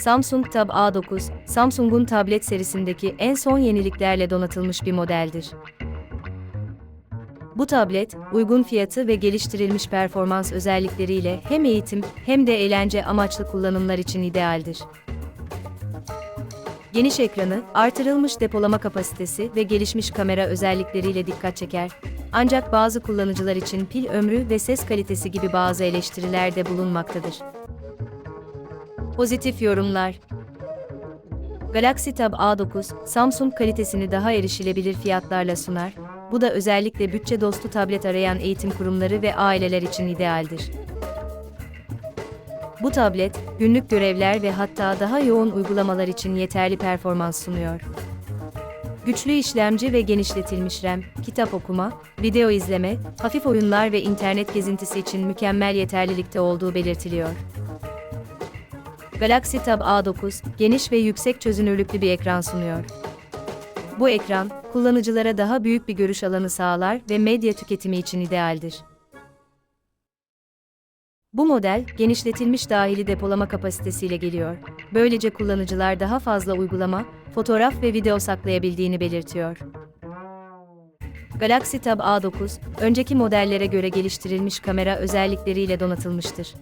Samsung Tab A9, Samsung'un tablet serisindeki en son yeniliklerle donatılmış bir modeldir. Bu tablet, uygun fiyatı ve geliştirilmiş performans özellikleriyle hem eğitim hem de eğlence amaçlı kullanımlar için idealdir. Geniş ekranı, artırılmış depolama kapasitesi ve gelişmiş kamera özellikleriyle dikkat çeker. Ancak bazı kullanıcılar için pil ömrü ve ses kalitesi gibi bazı eleştiriler de bulunmaktadır. Pozitif yorumlar Galaxy Tab A9, Samsung kalitesini daha erişilebilir fiyatlarla sunar. Bu da özellikle bütçe dostu tablet arayan eğitim kurumları ve aileler için idealdir. Bu tablet, günlük görevler ve hatta daha yoğun uygulamalar için yeterli performans sunuyor. Güçlü işlemci ve genişletilmiş RAM, kitap okuma, video izleme, hafif oyunlar ve internet gezintisi için mükemmel yeterlilikte olduğu belirtiliyor. Galaxy Tab A9, geniş ve yüksek çözünürlüklü bir ekran sunuyor. Bu ekran, kullanıcılara daha büyük bir görüş alanı sağlar ve medya tüketimi için idealdir. Bu model, genişletilmiş dahili depolama kapasitesiyle geliyor. Böylece kullanıcılar daha fazla uygulama, fotoğraf ve video saklayabildiğini belirtiyor. Galaxy Tab A9, önceki modellere göre geliştirilmiş kamera özellikleriyle donatılmıştır.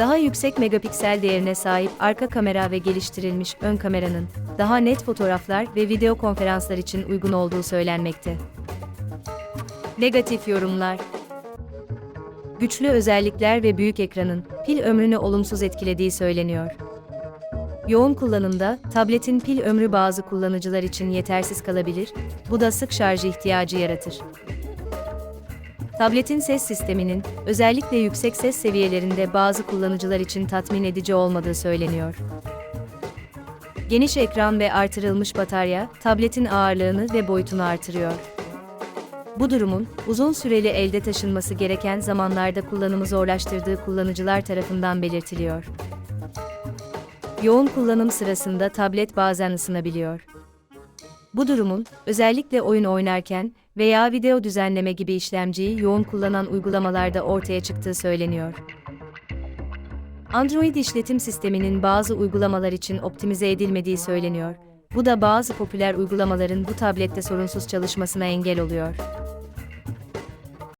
Daha yüksek megapiksel değerine sahip arka kamera ve geliştirilmiş ön kameranın daha net fotoğraflar ve video konferanslar için uygun olduğu söylenmekte. Negatif yorumlar Güçlü özellikler ve büyük ekranın pil ömrünü olumsuz etkilediği söyleniyor. Yoğun kullanımda tabletin pil ömrü bazı kullanıcılar için yetersiz kalabilir, bu da sık şarj ihtiyacı yaratır. Tabletin ses sisteminin, özellikle yüksek ses seviyelerinde bazı kullanıcılar için tatmin edici olmadığı söyleniyor. Geniş ekran ve artırılmış batarya, tabletin ağırlığını ve boyutunu artırıyor. Bu durumun, uzun süreli elde taşınması gereken zamanlarda kullanımı zorlaştırdığı kullanıcılar tarafından belirtiliyor. Yoğun kullanım sırasında tablet bazen ısınabiliyor. Bu durumun, özellikle oyun oynarken veya video düzenleme gibi işlemciyi yoğun kullanan uygulamalarda ortaya çıktığı söyleniyor. Android işletim sisteminin bazı uygulamalar için optimize edilmediği söyleniyor. Bu da bazı popüler uygulamaların bu tablette sorunsuz çalışmasına engel oluyor.